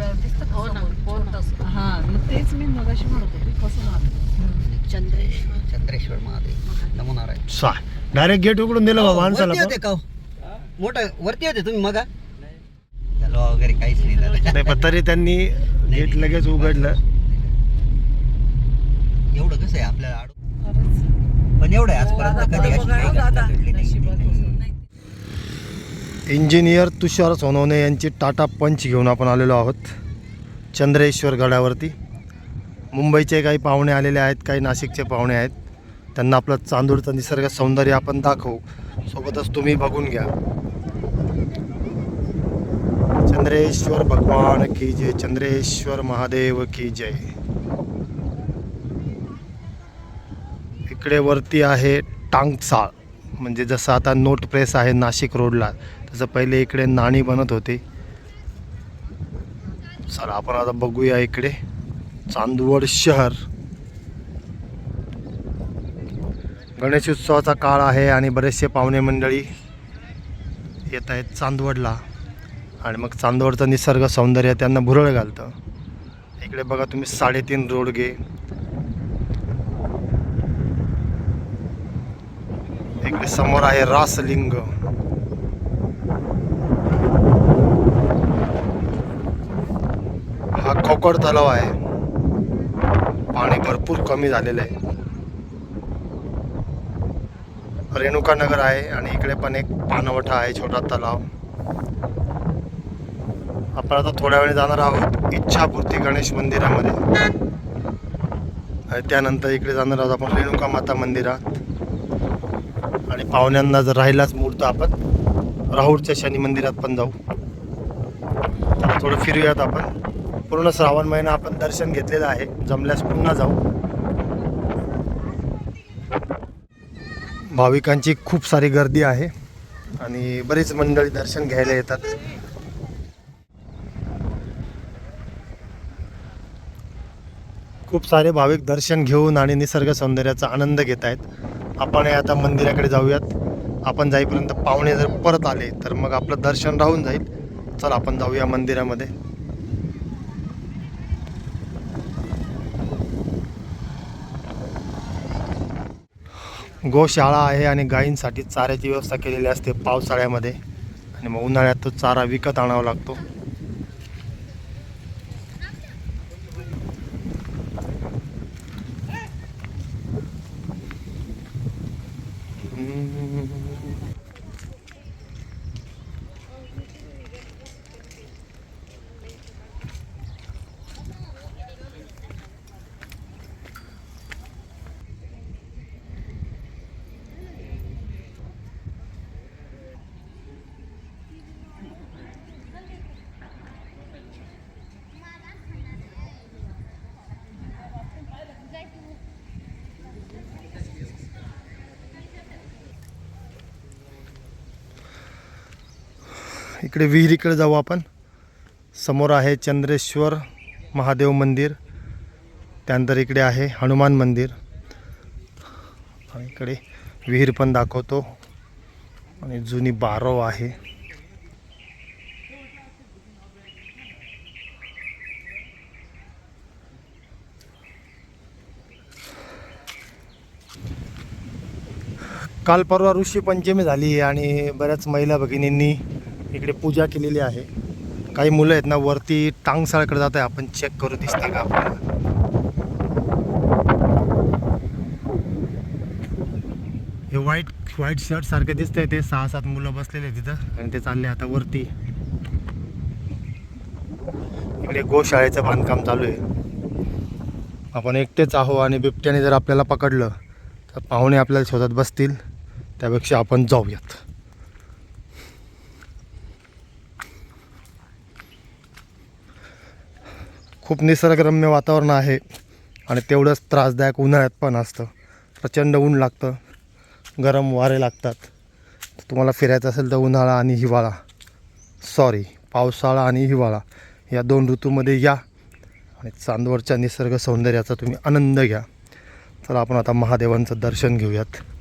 हो ना, हो. हा तेच मी मगाशी म्हणत होते कसं चंद्रेश्वर. चंद्रेश्वर महादेव सा डायरेक्ट गेट उघडून दिलं बा माणसाला वरती होते का हो? मोठं वरती होते तुम्ही मगा? वगैरे काहीच नाही पण तरी त्यांनी गेट लगेच उघडलं. एवढं कसं आहे आपल्याला आडू पण एवढं आहे आजपर्यंत कधी अशी काही घटना घडली नाही. इंजिनियर तुषार सोनवणे यांची टाटा पंच घेऊन आपण आलेलो आहोत. चंद्रेश्वर गडावरती. मुंबईचे काही पाहुणे आलेले आहेत काही नाशिकचे पाहुणे आहेत. त्यांना आपलं चांदूरचं निसर्ग सौंदर्य आपण दाखवू. सोबतच तुम्ही बघून घ्या. चंद्रेश्वर भगवान की जय. चंद्रेश्वर महादेव की जय. इकडे वरती आहे टांगसाळ. म्हणजे जसं आता नोट प्रेस आहे नाशिक रोडला तसं पहिले इकडे नाणी बनत होते. चला आपण आता बघूया इकडे चांदवड शहर. गणेश उत्सवाचा काळ आहे आणि बरेचसे पाहुणे मंडळी येत आहेत चांदवडला. आणि मग चांदवडचं निसर्ग सौंदर्य त्यांना भुरळ घालतं. इकडे बघा तुम्ही साडेतीन रोडगे. इकडे समोर आहे रासलिंग. हा तलाव आहे. पाणी भरपूर कमी झालेलं आहे. रेणुका नगर आहे आणि इकडे पण एक पानवठा आहे छोटा तलाव. आपण आता थोड्या वेळ जाणार आहोत इच्छापूर्ती गणेश मंदिरामध्ये. आणि त्यानंतर इकडे जाणार आहोत आपण रेणुका माता मंदिरात. आणि पाहुण्यांना जर राहिलाच मूर्त आपण राहुरच्या शनी मंदिरात पण जाऊ. थोडं फिरूयात आपण. पूर्ण श्रावण महिना आपण दर्शन घेतलेलं आहे. जमल्यास पुन्हा जाऊ. भाविकांची खूप सारी गर्दी आहे आणि बरीच मंडळी दर्शन घ्यायला येतात. खूप सारे भाविक दर्शन घेऊन आणि निसर्ग सौंदर्याचा आनंद घेत आहेत. आपण आता मंदिराकडे जाऊयात. आपण जाईपर्यंत पाहुणे जर परत आले तर मग आपलं दर्शन राहून जाईल. चल आपण जाऊया मंदिरामध्ये. गोशाळा आहे आणि गायींसाठी चाऱ्याची व्यवस्था केलेली असते पावसाळ्यामध्ये. आणि मग उन्हाळ्यात तो चारा विकत आणावा लागतो. इकडे विहिरीकडे जाऊ आपण. समोर आहे चंद्रेश्वर महादेव मंदिर. त्यानंतर इकडे आहे हनुमान मंदिर. आणि इकडे विहीर पण दाखवतो. आणि जुनी बारव आहे. काल परवा ऋषी पंचमी झाली आणि बऱ्याच महिला भगिनींनी इकडे पूजा केलेली आहे. काही मुलं आहेत ना वरती टांगसाळकडे जात आहे. आपण चेक करू दिसते का आपल्याला? हे व्हाईट व्हाईट शर्ट सारखे दिसतंय ते. सहा सात मुलं बसलेले आहेत तिथं आणि ते चालले आता वरती. इकडे गोशाळेचं बांधकाम चालू आहे. आपण एकटेच आहो आणि बिबट्याने जर आपल्याला पकडलं तर पाहुणे आपल्याला शोधात बसतील. त्यापेक्षा आपण जाऊयात. खूप निसर्गरम्य वातावरण आहे आणि तेवढंच त्रासदायक उन्हाळ्यात पण असतं. प्रचंड ऊन लागतं. गरम वारे लागतात. तुम्हाला फिरायचं असेल तर उन्हाळा आणि हिवाळा. सॉरी पावसाळा आणि हिवाळा. या दोन ऋतूमध्ये या आणि चांदवडच्या निसर्ग सौंदर्याचा तुम्ही आनंद घ्या. तर आपण आता महादेवांचं दर्शन घेऊयात.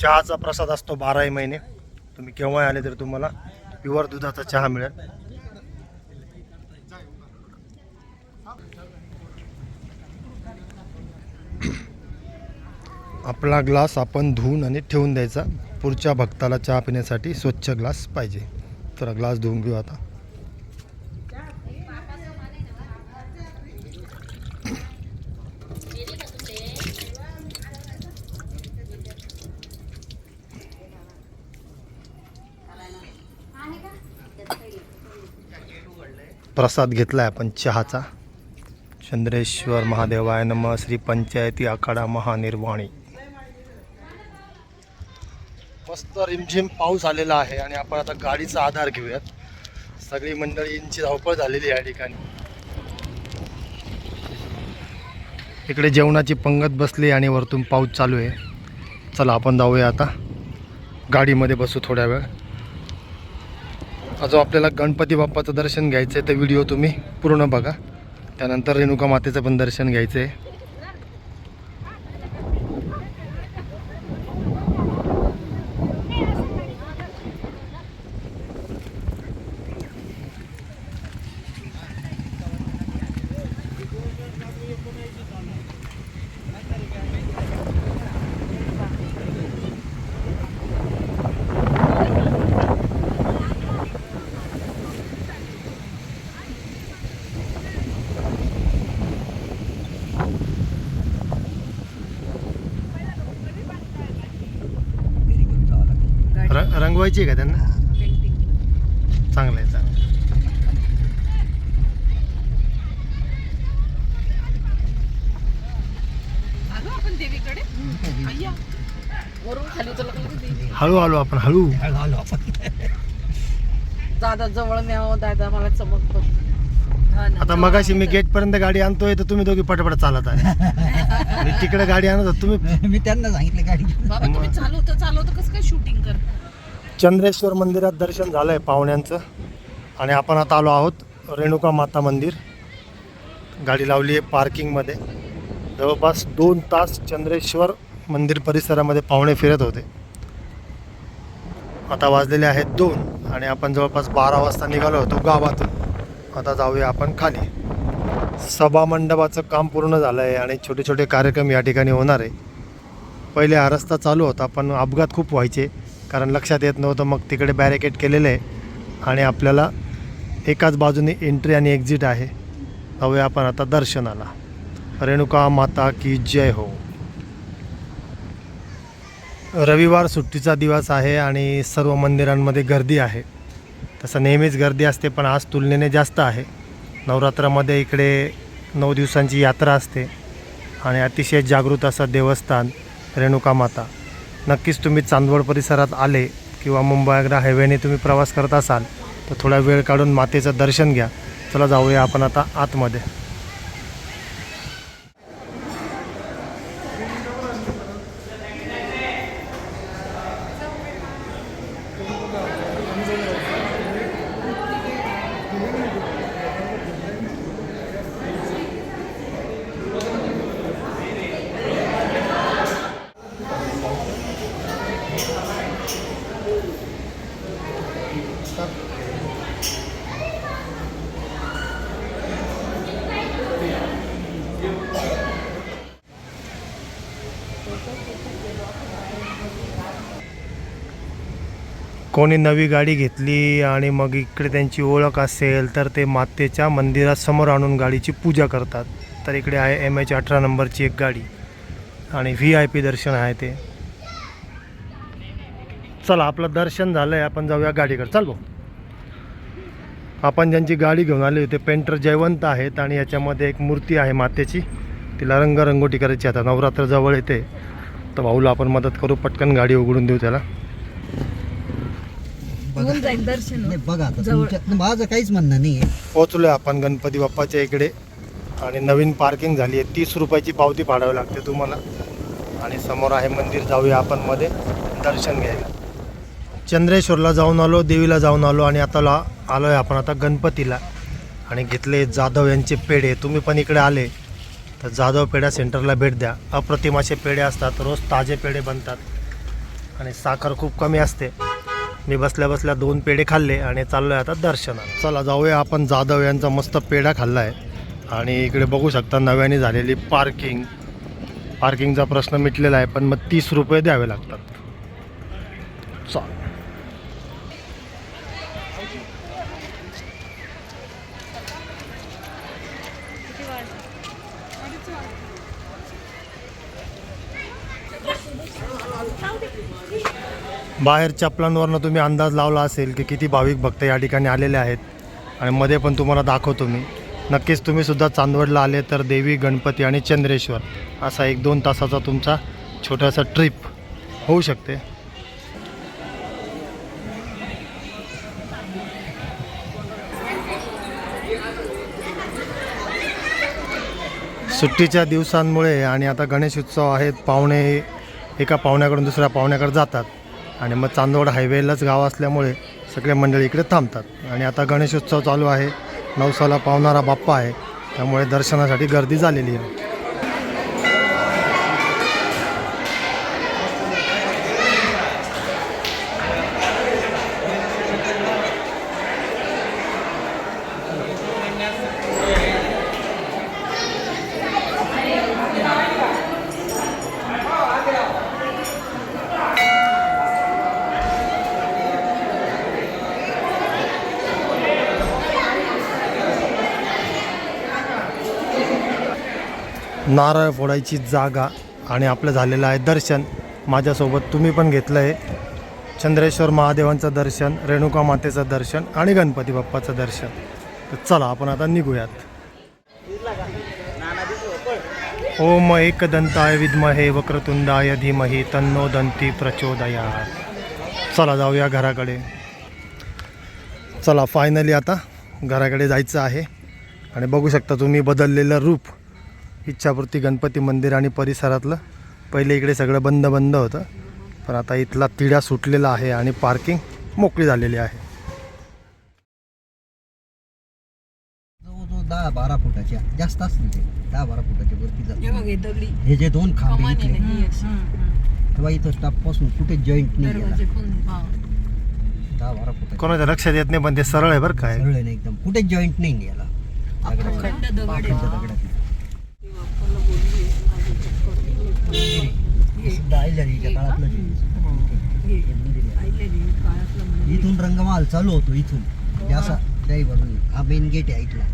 चहाचा प्रसाद असतो बाराही महिने. तुम्ही केव्हाही आले तर तुम्हाला प्युअर दुधाचा चहा मिळेल. आपला ग्लास आपण धुवून आणि ठेवून द्यायचा. पुढच्या भक्ताला चहा पिण्यासाठी स्वच्छ ग्लास पाहिजे. तर ग्लास धुवून घेऊ आता. प्रसाद घेतला आहे आपण चहाचा. चंद्रेश्वर महादेवाय नम. श्री पंचायती आखाडा महानिर्वाणी. मस्त रिमझिम पाऊस आलेला आहे आणि आपण आता गाडीचा आधार घेऊयात. सगळी मंडळींची धावपळ झालेली आहे या ठिकाणी. इकडे जेवणाची पंगत बसली आणि वरतून पाऊस चालू आहे. चला आपण जाऊया आता. गाडीमध्ये बसू थोड्या वेळ. अजून आपल्याला गणपती बाप्पाचं दर्शन घ्यायचं आहे तर व्हिडिओ तुम्ही पूर्ण बघा. त्यानंतर रेणुका मातेचं पण दर्शन घ्यायचं आहे रंगवायची आहे का त्यांना? चांगलं आहे चांगलं हळू आलो आपण हळू. आलो आपण. दादा जवळ न्यावं दादा मला चमक बघ ना. आता मगाशी मी गेटपर्यंत गाडी आणतोय तर तुम्ही दोघी पटापट चालत आहे आणि तिकडे गाडी आणत. तुम्ही मी त्यांना सांगितलं गाडी. बाबा तुम्ही चालवतं चालवतं कसं काय शूटिंग कर चंद्रेश्वर मंदिरात दर्शन झालं आहे पाहुण्यांचं. आणि आपण आता आलो आहोत रेणुका माता मंदिर. गाडी लावली आहे पार्किंगमध्ये. जवळपास दोन तास चंद्रेश्वर मंदिर परिसरामध्ये पाहुणे फिरत होते. आता वाजलेले आहेत दोन आणि आपण जवळपास बारा वाजता निघालो होतो गावातून. आता जाऊया आपण खाली. सभा मंडपाचं काम पूर्ण झालं आहे आणि छोटे छोटे कार्यक्रम या ठिकाणी होणार आहे. पहिले हा रस्ता चालू होता पण अपघात खूप व्हायचे. कारण लक्षात येत नव्हतं मग तिकडे बॅरिकेड केलेलं आहे आणि आपल्याला एकाच बाजूने एंट्री आणि एक्झिट आहे. जाऊया आपण आता दर्शनाला. रेणुका माता की जय हो. रविवार सुट्टीचा दिवस आहे आणि सर्व मंदिरांमध्ये गर्दी आहे. तसं नेहमीच गर्दी असते पण आज तुलनेने जास्त आहे. नवरात्रामध्ये इकडे नऊ दिवसांची यात्रा असते आणि अतिशय जागृत असं देवस्थान रेणुका माता. नक्कीच तुम्ही चांदवड परिसरात आले किंवा मुंबई आग्रा हायवेने तुम्ही प्रवास करत असाल तर थोडा वेळ काढून मातेचं दर्शन घ्या. चला जाऊया आपण आता आतमध्ये. कोणी नवी गाडी घेतली आणि मग इकडे त्यांची ओळख असेल तर ते मातेच्या मंदिरासमोर आणून गाडीची पूजा करतात. तर इकडे आहे एम एच अठरा नंबरची एक गाडी आणि व्ही आय पी दर्शन आहे ते. चला आपलं दर्शन झालं आहे आपण जाऊया गाडीकडे. चाल भाऊ. आपण ज्यांची गाडी घेऊन आली होते पेंटर जयवंत आहेत आणि याच्यामध्ये एक मूर्ती आहे मातेची. तिला रंगरंगोटी करायची. आता नवरात्र जवळ येते. तर भाऊला आपण मदत करू. पटकन गाडी उघडून देऊ त्याला. होऊन जाईल दर्शन. नाही बघा आता जवळ. तुमच्या माझं काहीच म्हणणं नाही आहे पोहोचलो आपण गणपती बाप्पाच्या इकडे. आणि नवीन पार्किंग झाली आहे तीस रुपयाची पावती फाडावी लागते तुम्हाला. आणि समोर आहे मंदिर. जाऊया आपण मध्ये. दर्शन घ्यायला. चंद्रेश्वरला जाऊन आलो देवीला जाऊन आलो आणि आता ला आलो आहे आपण आता गणपतीला. आणि घेतले जाधव यांचे पेढे. तुम्ही पण इकडे आले तर जाधव पेढा सेंटरला भेट द्या. अप्रतिम असे पेढे असतात. रोज ताजे पेढे बनतात. आणि साखर खूप कमी असते. मी बसल्या बसल्या दोन पेढे खाल्ले आणि चाललो आहे आता दर्शनाला. चला जाऊया आपण जाधव यांचा मस्त पेढा खाल्ला आहे आणि इकडे बघू शकता नव्याने झालेली पार्किंग. पार्किंगचा प्रश्न मिटलेला आहे पण मग तीस रुपये द्यावे लागतात. चाल. बाहेर चपलांवरनं तुम्ही अंदाज लावला असेल की किती भाविक भक्त या ठिकाणी आलेले आहेत आणि मध्ये पण तुम्हाला दाखवतो मी. नक्कीच तुम्हीसुद्धा चांदवडला आले तर देवी गणपती आणि चंद्रेश्वर असा एक दोन तासाचा तुमचा छोटासा ट्रिप होऊ शकते. सुट्टीच्या दिवसांमुळे आणि आता गणेश उत्सव आहेत पाहुणे एका पाहुण्याकडून दुसऱ्या पाहुण्याकडे जातात. आणि मग चांदवड हायवेलाच गाव असल्यामुळे सगळे मंडळी इकडे थांबतात. आणि आता गणेश उत्सव चालू आहे. नवसाला पावणारा बाप्पा आहे. त्यामुळे दर्शनासाठी गर्दी झालेली आहे. नारळ फोडायची जागा आणि आपलं झालेलं आहे दर्शन. माझ्यासोबत तुम्ही पण घेतलं आहे. चंद्रेश्वर महादेवांचं दर्शन रेणुका मातेचं दर्शन आणि गणपती बाप्पाचं दर्शन. तर चला आपण आता निघूयात. ओम एकदंताय विद्महे वक्रतुंडाय धीमहि तन्नो दंती प्रचोदया चला जाऊया घराकडे. चला फायनली आता घराकडे जायचं आहे. आणि बघू शकता तुम्ही बदललेलं रूप. इच्छापूर्ती गणपती मंदिर आणि परिसरातलं. पहिले इकडे सगळं बंद बंद होतं. पण आता इथला तिढा सुटलेला आहे आणि पार्किंग मोकळी झालेली आहे. दहा बारा फुटाच्या जास्त असतील ते. दहा बारा फुटाच्या वरती हे हे दगडी. हे जे दोन खांबे इथले. तेव्हा इथं स्टाफपासून कुठे जॉईंट नाही. दहा बारा फुटाच्या. कोणाच्या लक्षात येत नाही पण ते सरळ आहे बरं काय सरळ आहे ना एकदम. कुठे जॉईंट नाही दगडावर. अखंड दगड आहे. अखंड दगडात. ती बाप्पाला बोलली, माझं चक्कर येते. हे सुद्धा अहिल्यादेवीच्या काळातलं जे हे. हे मंदिर आहे. आईलेली काळातलं मंदिर. इथून रंगमाल चालू होतो इथून. म्हणजे बाजूने हा मेन गेट आहे वा.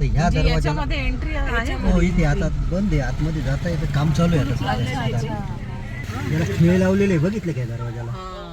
तर ह्या म्हणजे आहे हो इथे आता बंद आहे आतमध्ये जाता येतं काम चालू आहे आता. याला खिळे लावलेले बघितले काय दरवाजाला हा.